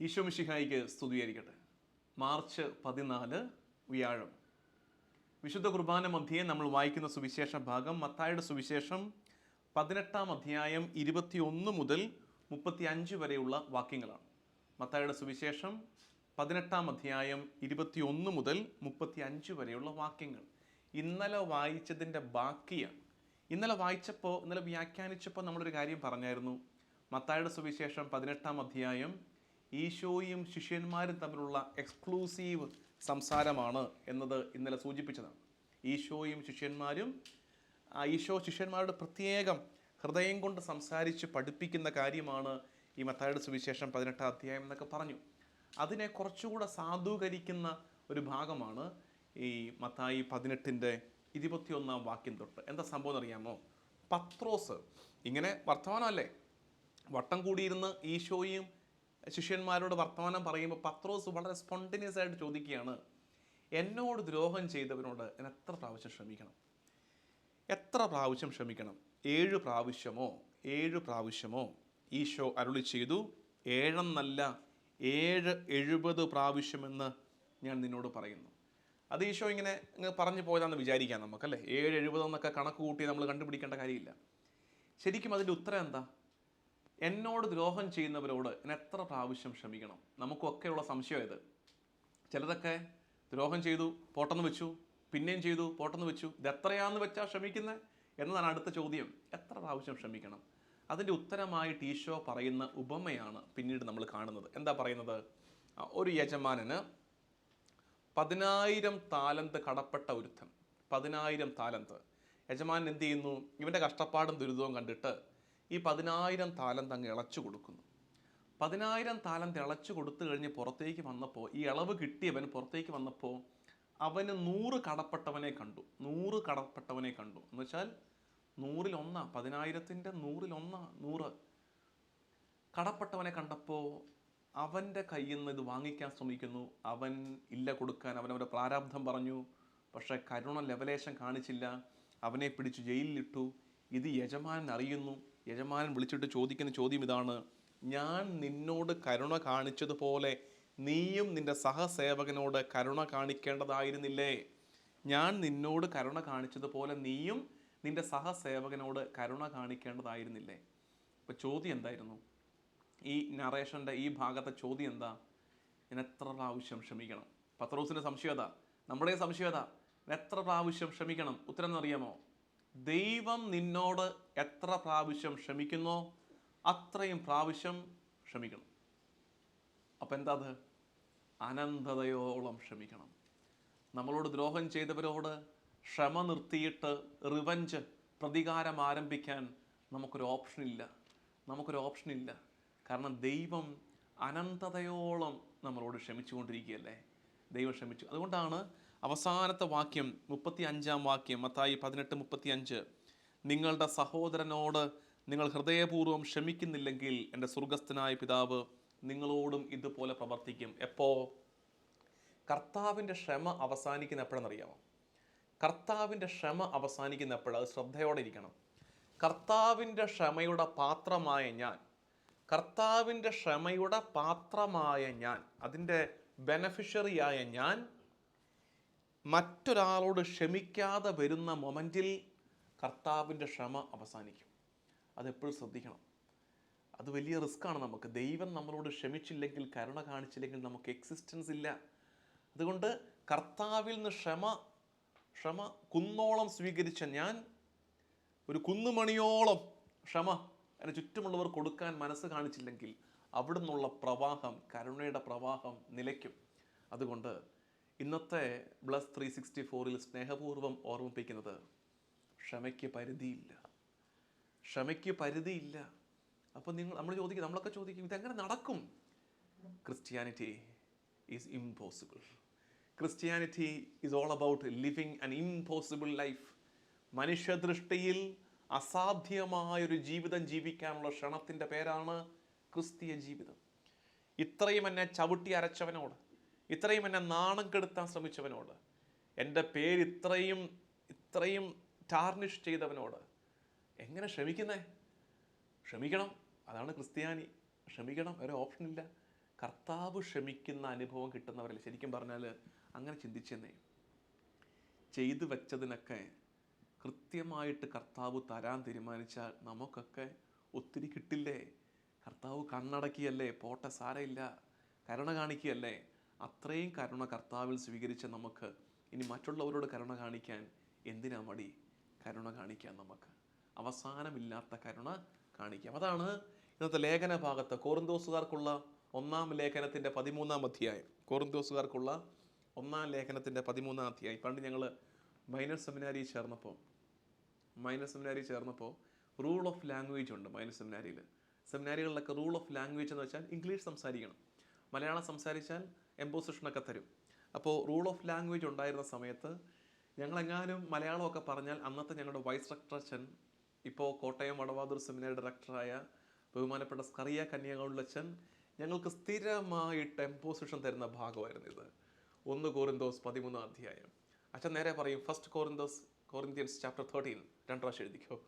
ഈശോ മിശിഹായിക്ക് സ്തുതിയായിരിക്കട്ടെ. മാർച്ച് പതിനാല് വ്യാഴം. വിശുദ്ധ കുർബാന മധ്യേ നമ്മൾ വായിക്കുന്ന സുവിശേഷ ഭാഗം മത്തായുടെ സുവിശേഷം പതിനെട്ടാം അധ്യായം ഇരുപത്തിയൊന്ന് മുതൽ മുപ്പത്തി അഞ്ച് വരെയുള്ള വാക്യങ്ങളാണ്. മത്തായുടെ സുവിശേഷം പതിനെട്ടാം അധ്യായം ഇരുപത്തിയൊന്ന് മുതൽ മുപ്പത്തി അഞ്ച് വരെയുള്ള വാക്യങ്ങൾ. ഇന്നലെ വായിച്ചതിന്റെ ബാക്കിയാണ്. ഇന്നലെ വായിച്ചപ്പോൾ ഇന്നലെ വ്യാഖ്യാനിച്ചപ്പോൾ നമ്മളൊരു കാര്യം പറഞ്ഞായിരുന്നു. മത്തായുടെ സുവിശേഷം പതിനെട്ടാം അധ്യായം ഈശോയും ശിഷ്യന്മാരും തമ്മിലുള്ള എക്സ്ക്ലൂസീവ് സംസാരമാണ് എന്നത് ഇന്നലെ സൂചിപ്പിച്ചതാണ്. ഈശോയും ശിഷ്യന്മാരും ഈശോ ശിഷ്യന്മാരുടെ പ്രത്യേകം ഹൃദയം കൊണ്ട് സംസാരിച്ച് പഠിപ്പിക്കുന്ന കാര്യമാണ് ഈ മത്തായുടെ സുവിശേഷം പതിനെട്ടാം അധ്യായം എന്നൊക്കെ പറഞ്ഞു. അതിനെ കുറച്ചുകൂടെ സാധൂകരിക്കുന്ന ഒരു ഭാഗമാണ് ഈ മത്തായി പതിനെട്ടിന്റെ ഇരുപത്തിയൊന്നാം വാക്യം തൊട്ട്. എന്താ സംഭവം എന്നറിയാമോ പത്രോസ് ഇങ്ങനെ വർത്തമാനമല്ലേ? വട്ടം കൂടിയിരുന്ന് ഈശോയും ശിഷ്യന്മാരോട് വർത്തമാനം പറയുമ്പോൾ പത്രോസ് വളരെ സ്പോണ്ടനിയസ് ആയിട്ട് ചോദിക്കുകയാണ് എന്നോട് ദ്രോഹം ചെയ്തവനോട് ഞാൻ എത്ര പ്രാവശ്യം ക്ഷമിക്കണം? എത്ര പ്രാവശ്യം ക്ഷമിക്കണം? ഏഴ് പ്രാവശ്യമോ? ഏഴ് പ്രാവശ്യമോ? ഈശോ അരുളി ചെയ്തു ഏഴെന്നല്ല ഏഴ് എഴുപത് പ്രാവശ്യമെന്ന് ഞാൻ നിന്നോട് പറയുന്നു. അത് ഈശോ ഇങ്ങനെ ഇങ്ങനെ പറഞ്ഞു പോയതാണെന്ന് വിചാരിക്കാം നമുക്കല്ലേ ഏഴ് എഴുപതെന്നൊക്കെ കണക്ക് കൂട്ടി നമ്മൾ കണ്ടുപിടിക്കേണ്ട കാര്യമില്ല. ശരിക്കും അതിന്റെ ഉത്തരം എന്താ? എന്നോട് ദ്രോഹം ചെയ്യുന്നവരോട് ഞാൻ എത്ര പ്രാവശ്യം ക്ഷമിക്കണം? നമുക്കൊക്കെയുള്ള സംശയം ഇത്. ചിലതൊക്കെ ദ്രോഹം ചെയ്തു പോട്ടെന്ന് വെച്ചു പിന്നെയും ചെയ്തു പോട്ടെന്ന് വെച്ചു. ഇത് എത്രയാന്ന് വെച്ചാൽ ക്ഷമിക്കുന്നത് എന്നതാണ് അടുത്ത ചോദ്യം. എത്ര പ്രാവശ്യം ക്ഷമിക്കണം? അതിന്റെ ഉത്തരമായിട്ട് ഈശോ പറയുന്ന ഉപമയാണ് പിന്നീട് നമ്മൾ കാണുന്നത്. എന്താ പറയുന്നത്? ഒരു യജമാനന് പതിനായിരം താലന്ത് കടപ്പെട്ട ഒരുത്തൻ. പതിനായിരം താലന്ത്. യജമാനൻ എന്ത് ചെയ്യുന്നു? ഇവന്റെ കഷ്ടപ്പാടും ദുരിതവും കണ്ടിട്ട് ഈ പതിനായിരം താലം തങ്ങ് ഇളച്ചു കൊടുക്കുന്നു. പതിനായിരം താലം ഇളച്ചു കൊടുത്തു കഴിഞ്ഞ് പുറത്തേക്ക് വന്നപ്പോൾ ഈ ഇളവ് കിട്ടിയവൻ പുറത്തേക്ക് വന്നപ്പോൾ അവന് നൂറ് കടപ്പെട്ടവനെ കണ്ടു. നൂറ് കടപ്പെട്ടവനെ കണ്ടു. എന്ന് വെച്ചാൽ നൂറിലൊന്നാ പതിനായിരത്തിന്റെ നൂറിലൊന്നാ നൂറ് കടപ്പെട്ടവനെ കണ്ടപ്പോൾ അവന്റെ കയ്യിൽ നിന്ന് ഇത് വാങ്ങിക്കാൻ ശ്രമിക്കുന്നു. അവൻ ഇല്ല കൊടുക്കാൻ അവനവന്റെ പ്രാരാബ്ധം പറഞ്ഞു. പക്ഷേ കരുണ ലെവലേശം കാണിച്ചില്ല. അവനെ പിടിച്ച് ജയിലിലിട്ടു. ഇത് യജമാനൻ അറിയുന്നു. യജമാനൻ വിളിച്ചിട്ട് ചോദിക്കുന്ന ചോദ്യം ഇതാണ്. ഞാൻ നിന്നോട് കരുണ കാണിച്ചതുപോലെ നീയും നിന്റെ സഹസേവകനോട് കരുണ കാണിക്കേണ്ടതായിരുന്നില്ലേ? ഞാൻ നിന്നോട് കരുണ കാണിച്ചതുപോലെ നീയും നിന്റെ സഹസേവകനോട് കരുണ കാണിക്കേണ്ടതായിരുന്നില്ലേ? അപ്പോൾ ചോദ്യം എന്തായിരുന്നു? ഈ നറേഷന്റെ ഈ ഭാഗത്തെ ചോദ്യം എന്താ? ഞാൻ എത്ര പ്രാവശ്യം ക്ഷമിക്കണം? പത്രോസിന്റെ സംശയത നമ്മുടെ സംശയത എത്ര പ്രാവശ്യം ക്ഷമിക്കണം? ഉത്തരം എന്നറിയാമോ ദൈവം നിന്നോട് എത്ര പ്രാവശ്യം ക്ഷമിക്കുന്നോ അത്രയും പ്രാവശ്യം ക്ഷമിക്കണം. അപ്പം എന്താ അത്? അനന്തതയോളം ക്ഷമിക്കണം. നമ്മളോട് ദ്രോഹം ചെയ്തവരോട് ക്ഷമ നിർത്തിയിട്ട് റിവഞ്ച് പ്രതികാരം ആരംഭിക്കാൻ നമുക്കൊരു ഓപ്ഷനില്ല നമുക്കൊരു ഓപ്ഷനില്ല കാരണം ദൈവം അനന്തതയോളം നമ്മളോട് ക്ഷമിച്ചുകൊണ്ടിരിക്കുകയല്ലേ? ദൈവം ക്ഷമിച്ചു. അതുകൊണ്ടാണ് അവസാനത്തെ വാക്യം മുപ്പത്തി അഞ്ചാം വാക്യം മത്തായി പതിനെട്ട് മുപ്പത്തി അഞ്ച് നിങ്ങളുടെ സഹോദരനോട് നിങ്ങൾ ഹൃദയപൂർവം ക്ഷമിക്കുന്നില്ലെങ്കിൽ എന്റെ സ്വർഗസ്ഥനായ പിതാവ് നിങ്ങളോടും ഇതുപോലെ പ്രവർത്തിക്കും. എപ്പോ? കർത്താവിന്റെ ക്ഷമ അവസാനിക്കുന്ന എപ്പോഴെന്നറിയാമോ കർത്താവിന്റെ ക്ഷമ അവസാനിക്കുന്ന എപ്പോഴാണ് അത് ശ്രദ്ധയോടെ ഇരിക്കണം. കർത്താവിന്റെ ക്ഷമയുടെ പാത്രമായ ഞാൻ കർത്താവിന്റെ ക്ഷമയുടെ പാത്രമായ ഞാൻ അതിന്റെ ബെനഫിഷ്യറിയായ ഞാൻ മറ്റൊരാളോട് ക്ഷമിക്കാതെ വരുന്ന മൊമെന്റിൽ കർത്താവിന്റെ ക്ഷമ അവസാനിക്കും. അതെപ്പോഴും ശ്രദ്ധിക്കണം. അത് വലിയ റിസ്ക്കാണ് നമുക്ക്. ദൈവം നമ്മളോട് ക്ഷമിച്ചില്ലെങ്കിൽ കരുണ കാണിച്ചില്ലെങ്കിൽ നമുക്ക് എക്സിസ്റ്റൻസ് ഇല്ല. അതുകൊണ്ട് കർത്താവിൽ നിന്ന് ക്ഷമ ക്ഷമ കുന്നോളം സ്വീകരിച്ച ഞാൻ ഒരു കുന്നുമണിയോളം ക്ഷമ അതിന് ചുറ്റുമുള്ളവർ കൊടുക്കാൻ മനസ്സ് കാണിച്ചില്ലെങ്കിൽ അവിടെ നിന്നുള്ള പ്രവാഹം കരുണയുടെ പ്രവാഹം നിലയ്ക്കും. അതുകൊണ്ട് ഇന്നത്തെ ബ്ലസ് ത്രീ സിക്സ്റ്റി ഫോറിൽ സ്നേഹപൂർവം ഓർമ്മിപ്പിക്കുന്നത് ക്ഷമയ്ക്ക് പരിധിയില്ല. ക്ഷമയ്ക്ക് പരിധിയില്ല. അപ്പോൾ നിങ്ങൾ നമ്മൾ ചോദിക്കും നമ്മളൊക്കെ ചോദിക്കും ഇതെങ്ങനെ നടക്കും? Christianity is impossible Christianity is all about living an impossible life മനുഷ്യദൃഷ്ടിയിൽ അസാധ്യമായൊരു ജീവിതം ജീവിക്കാനുള്ള ക്ഷണത്തിന്റെ പേരാണ് ക്രിസ്തീയ ജീവിതം. ഇത്രയും എന്നെ ചവിട്ടി അരച്ചവനോട് ഇത്രയും എന്നെ നാണം കെടുത്താൻ ശ്രമിച്ചവനോട് എന്റെ പേര് ഇത്രയും ഇത്രയും ടാർണിഷ് ചെയ്തവനോട് എങ്ങനെ ക്ഷമിക്കുന്നേ? ക്ഷമിക്കണം അതാണ് ക്രിസ്ത്യാനി. ക്ഷമിക്കണം വേറെ ഓപ്ഷനില്ല കർത്താവ് ക്ഷമിക്കുന്ന അനുഭവം കിട്ടുന്നവരല്ലേ. ശരിക്കും പറഞ്ഞാൽ അങ്ങനെ ചിന്തിച്ചെന്നേ. ചെയ്തു വെച്ചതിനൊക്കെ കൃത്യമായിട്ട് കർത്താവ് തരാൻ തീരുമാനിച്ചാൽ നമുക്കൊക്കെ ഒത്തിരി കിട്ടില്ലേ? കർത്താവ് കണ്ണടക്കിയല്ലേ? പോട്ടെ സാരയില്ല. കരുണ കാണിക്കുകയല്ലേ? അത്രയും കരുണ കർത്താവിൽ സ്വീകരിച്ച നമുക്ക് ഇനി മറ്റുള്ളവരോട് കരുണ കാണിക്കാൻ എന്തിനാ മടി? കരുണ കാണിക്കാൻ നമുക്ക്. അവസാനമില്ലാത്ത കരുണ കാണിക്കാം. അതാണ് ഇന്നത്തെ ലേഖന ഭാഗത്ത് കോറിന്തോസുകാർക്കുള്ള ഒന്നാം ലേഖനത്തിന്റെ പതിമൂന്നാം അധ്യായം. കോറിന്തോസുകാർക്കുള്ള ഒന്നാം ലേഖനത്തിന്റെ പതിമൂന്നാം അധ്യായം. പണ്ട് ഞങ്ങൾ മൈനർ സെമിനാരി ചേർന്നപ്പോൾ മൈനർ സെമിനാരി ചേർന്നപ്പോൾ റൂൾ ഓഫ് ലാംഗ്വേജ് ഉണ്ട് മൈനർ സെമിനാരിയിൽ സെമിനാരികളിലൊക്കെ റൂൾ ഓഫ് ലാംഗ്വേജ് എന്ന് വെച്ചാൽ ഇംഗ്ലീഷ് സംസാരിക്കണം. മലയാളം സംസാരിച്ചാൽ എംപോസിഷനൊക്കെ തരും. അപ്പോൾ റൂൾ ഓഫ് ലാംഗ്വേജ് ഉണ്ടായിരുന്ന സമയത്ത് ഞങ്ങളെങ്ങാനും മലയാളമൊക്കെ പറഞ്ഞാൽ അന്നത്തെ ഞങ്ങളുടെ വൈസ് ഡയറക്ടർ ഇപ്പോൾ കോട്ടയം വടവാതൂർ സെമിനാർ ഡയറക്ടറായ ബഹുമാനപ്പെട്ട സ്കറിയ കന്യാകുളച്ചൻ ഞങ്ങൾക്ക് സ്ഥിരമായി എംപോസിഷൻ തരുന്ന ഭാഗമായിരുന്നു ഇത്. ഒന്ന് കോറിന്തോസ് പതിമൂന്നാം അധ്യായം. അച്ഛൻ നേരെ പറയും ഫസ്റ്റ് കോറിന്തോസ് കോറിന്ത്യൻസ് ചാപ്റ്റർ തേർട്ടീൻ രണ്ട് പ്രാവശ്യം എഴുതിക്കോ.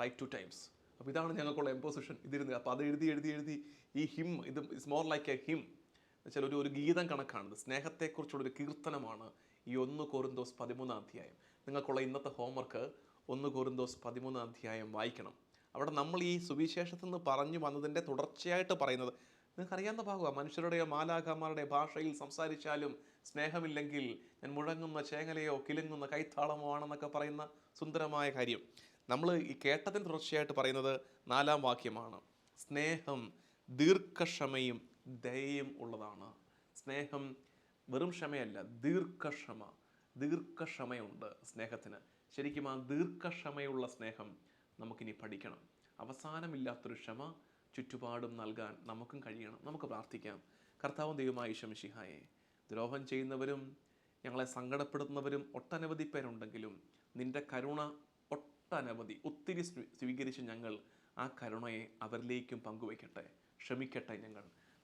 റൈറ്റ് ടു ടൈംസ് അപ്പോൾ ഇതാണ് ഞങ്ങൾക്കുള്ള എംപോസിഷൻ ഇതിരുന്ന് അപ്പോൾ അത് എഴുതി എഴുതി എഴുതി ഈ ഹിം ഇത് it's more like a hymn എന്നുവെച്ചാൽ ഒരു ഒരു ഗീതം കണക്കാണ് സ്നേഹത്തെക്കുറിച്ചുള്ള ഒരു കീർത്തനമാണ് ഈ ഒന്ന് കോറിന്തോസ് പതിമൂന്നാം അധ്യായം. നിങ്ങൾക്കുള്ള ഇന്നത്തെ ഹോംവർക്ക് ഒന്ന് കോറിന്തോസ് പതിമൂന്നാം അധ്യായം വായിക്കണം. അവിടെ നമ്മൾ ഈ സുവിശേഷത്തിൽ നിന്ന് പറഞ്ഞു വന്നതിന്റെ തുടർച്ചയായിട്ട് പറയുന്നത് നിങ്ങൾക്കറിയാവുന്ന ഭാഗമാണ് മനുഷ്യരുടെയോ മാലാഖമാരുടെ ഭാഷയിൽ സംസാരിച്ചാലും സ്നേഹമില്ലെങ്കിൽ ഞാൻ മുഴങ്ങുന്ന ചേങ്ങലയോ കിലുങ്ങുന്ന കൈത്താളമോ ആണെന്നൊക്കെ പറയുന്ന സുന്ദരമായ കാര്യം. നമ്മൾ ഈ കേട്ടതിന് തുടർച്ചയായിട്ട് പറയുന്നത് നാലാം വാക്യമാണ്. സ്നേഹം ദീർഘക്ഷമയും ദയയും ഉള്ളതാണ്. സ്നേഹം വെറും ക്ഷമയല്ല ദീർഘക്ഷമ ദീർഘക്ഷമയുണ്ട് സ്നേഹത്തിന്. ശരിക്കും ആ ദീർഘക്ഷമയുള്ള സ്നേഹം നമുക്കിനി പഠിക്കണം. അവസാനമില്ലാത്തൊരു ക്ഷമ ചുറ്റുപാടും നൽകാൻ നമുക്കും കഴിയണം. നമുക്ക് പ്രാർത്ഥിക്കാം. കർത്താവും ദൈവമായ ഈശമിഷിഹായെ ദ്രോഹം ചെയ്യുന്നവരും ഞങ്ങളെ സങ്കടപ്പെടുത്തുന്നവരും ഒട്ടനവധി പേരുണ്ടെങ്കിലും നിന്റെ കരുണ ഒട്ടനവധി ഒത്തിരി സ്വീ- സ്വീകരിച്ച് ഞങ്ങൾ ആ കരുണയെ അവരിലേക്കും പങ്കുവയ്ക്കട്ടെ. ക്ഷമിക്കട്ടെ ഞങ്ങൾ.